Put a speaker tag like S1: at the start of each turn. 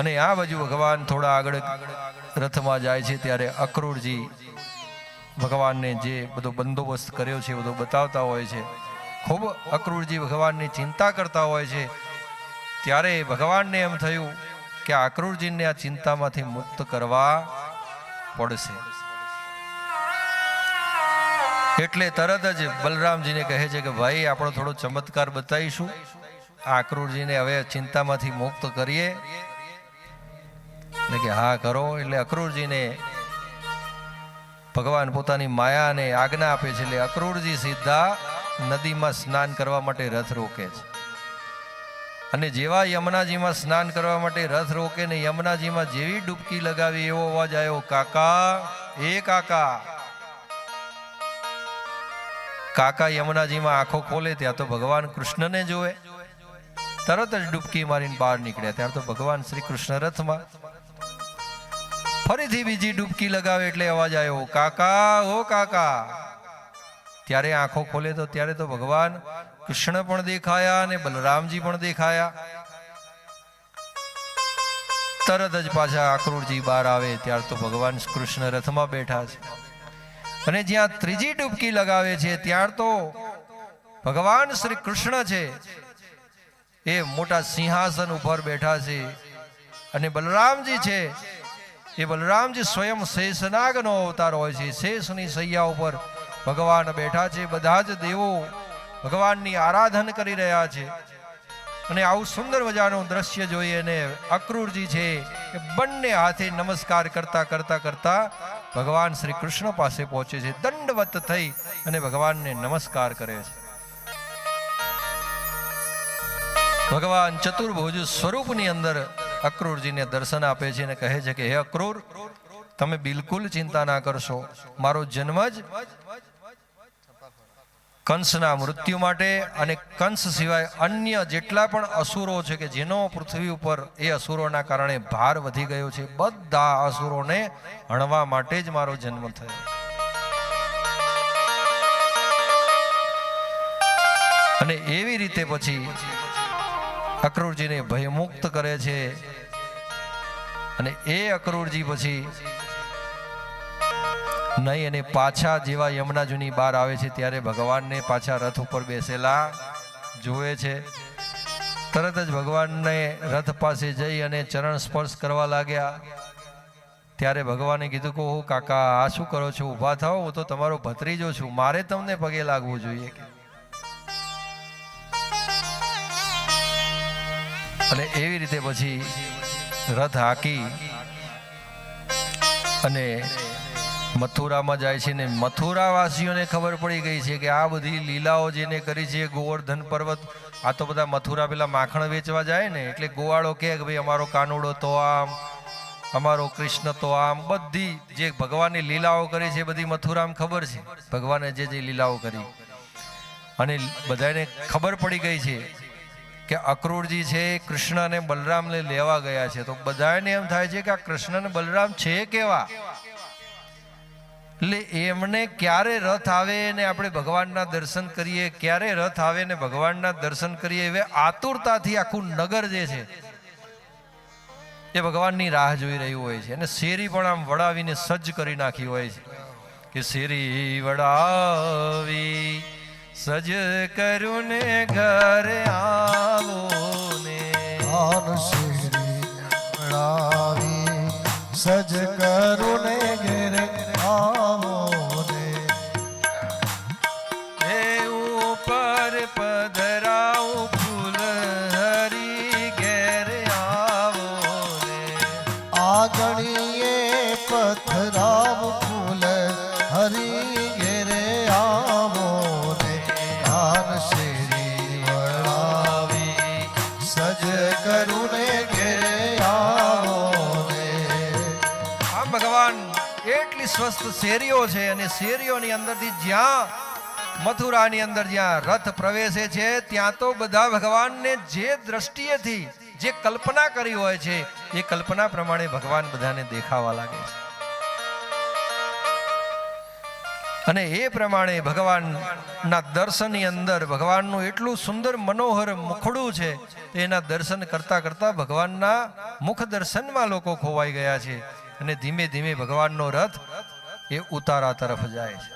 S1: અને આ બાજુ ભગવાન થોડા આગળ રથમાં જાય છે ત્યારે અક્રૂરજી ભગવાનને જે બધો બંદોબસ્ત કર્યો છે, બધો બતાવતા હોય છે, ખૂબ અક્રૂરજી ભગવાનની ચિંતા કરતા હોય છે, ત્યારે ભગવાનને એમ થયું કે અક્રૂરજીને આ ચિંતામાંથી મુક્ત કરવા પડશે. એટલે તરત જ બલરામજીને કહે છે કે ભાઈ, આપણો થોડો ચમત્કાર બતાવીશું. આ અક્રૂરજીને હવે ચિંતામાંથી મુક્ત કરીએ. એટલે કે હા કરો, એટલે અક્રૂરજીને ભગવાન પોતાની માયાને આજ્ઞા આપે છે, એટલે અક્રૂરજી સીધા નદીમાં સ્નાન કરવા માટે રથ રોકે છે. અને જેવા યમુનાજીમાં સ્નાન કરવા માટે રથ રોકે ને યમુનાજીમાં જેવી ડૂબકી લગાવી એવો અવાજ આવ્યો, કાકા, એ કાકા. કાકા યમુનાજીમાં આંખો ખોલે, ત્યાં તો ભગવાન કૃષ્ણને જોવે. તરત જ ડૂબકી મારીને બહાર નીકળ્યા. ત્યારે તો ભગવાન શ્રી કૃષ્ણ રથમાં ફરીથી બીજી ડૂબકી લગાવે એટલે અવાજ આવ્યો, કાકા, ઓ કાકા. ત્યારે આંખો ખોલે તો ત્યારે તો ભગવાન કૃષ્ણ પણ દેખાયા અને બલરામજી પણ દેખાયા. તરત જ પાછા આક્રૂરજી બહાર આવે, ત્યાર તો ભગવાન કૃષ્ણ રથમાં બેઠા છે. અને જ્યાં ત્રીજી ડૂબકી લગાવે છે, ત્યાર તો ભગવાન શ્રી કૃષ્ણ છે. એ મોટા સિંહાસન ઉપર બેઠા છે અને બલરામજી છે. એ બલરામજી સ્વયં શેષનાગનો અવતાર હોય છે. શેષની સૈયા ઉપર ભગવાન બેઠા છે. બધા જ દેવો ભગવાનની આરાધન કરી રહ્યા છે. અને આવું સુંદર મજાનું દ્રશ્ય જોઈએ અને અક્રૂરજી છે એ બંને હાથે નમસ્કાર કરતા કરતા કરતા ભગવાન શ્રી કૃષ્ણ પાસે પહોંચે છે. દંડવત થઈ અને ભગવાનને નમસ્કાર કરે છે. ભગવાન ચતુર્ભુજ સ્વરૂપની અંદર અક્રૂરજીને દર્શન આપે છે અને કહે છે કે, હે અક્રૂર, તમે બિલકુલ ચિંતા ના કરશો. મારો જન્મ જ કંસના મૃત્યુ માટે અને કંસ સિવાય અન્ય જેટલા પણ અસુરો છે કે જેનો પૃથ્વી ઉપર એ અસુરોના કારણે ભાર વધી ગયો છે, બધા અસુરોને હણવા માટે જ મારો જન્મ થયો. અને એવી રીતે પછી અક્રૂરજીને ભયમુક્ત કરે છે. અને એ અક્રૂરજી પછી નહીં અને પાછા જેવા યમુનાજીની બહાર આવે છે ત્યારે ભગવાનને પાછા રથ ઉપર બેસેલા જુએ છે. તરત જ ભગવાનને રથ પાસે જઈ અને ચરણ સ્પર્શ કરવા લાગ્યા. ત્યારે ભગવાને કીધું કે હું કાકા, આ શું કરો છો? ઊભા થાઓ, હું તો તમારો ભત્રીજો છું. મારે તમને પગે લાગવું જોઈએ. અને એવી રીતે પછી રથ હાકી અને મથુરામાં જાય છે ને મથુરાવાસીઓને ખબર પડી ગઈ છે કે આ બધી લીલાઓ જેને કરી છે ગોવર્ધન પર્વત, આ તો બધા મથુરા પેલા માખણ વેચવા જાય ને, એટલે ગોવાળો કે ભાઈ, અમારો કાનુડો તો આમ, અમારો કૃષ્ણ તો આમ. બધી જે ભગવાનની લીલાઓ કરી છે બધી મથુરામ ખબર છે. ભગવાને જે જે લીલાઓ કરી. અને બધાને ખબર પડી ગઈ છે કે અક્રૂરજી છે, કૃષ્ણ અને બલરામને લેવા ગયા છે. તો બધાને એમ થાય છે કે આ કૃષ્ણ અને બલરામ છે કેવા? એટલે એમને ક્યારે રથ આવે ને આપણે ભગવાનના દર્શન કરીએ, ક્યારે રથ આવે ને ભગવાનના દર્શન કરીએ, એવે આતુરતાથી આખું નગર જે છે, એ ભગવાનની રાહ જોઈ રહ્યું હોય છે. અને શેરી પણ આમ વડાવીને સજ્જ કરી નાખી હોય છે. કે શેરી વડાવી સજ કરું ને ઘરે આવો ને.
S2: સજ ઘેરે
S1: સ્વસ્થ શેરીઓ છે અને શેરીઓની અંદરથી જ્યાં મથુરાની અંદર જ્યાં રથ પ્રવેશે છે, ત્યાં તો બધા ભગવાનને જે દ્રષ્ટિએથી જે કલ્પના કરી હોય છે, એ કલ્પના પ્રમાણે ભગવાન બધાને દેખાવા લાગે છે. અને એ પ્રમાણે ભગવાનના દર્શનની અંદર ભગવાનનું એટલું સુંદર મનોહર મુખડું છે, એના દર્શન કરતા કરતા ભગવાનના મુખ દર્શનમાં લોકો ખોવાઈ ગયા છે. અને ધીમે ધીમે ભગવાનનો રથ એ ઉતારા તરફ જાય છે.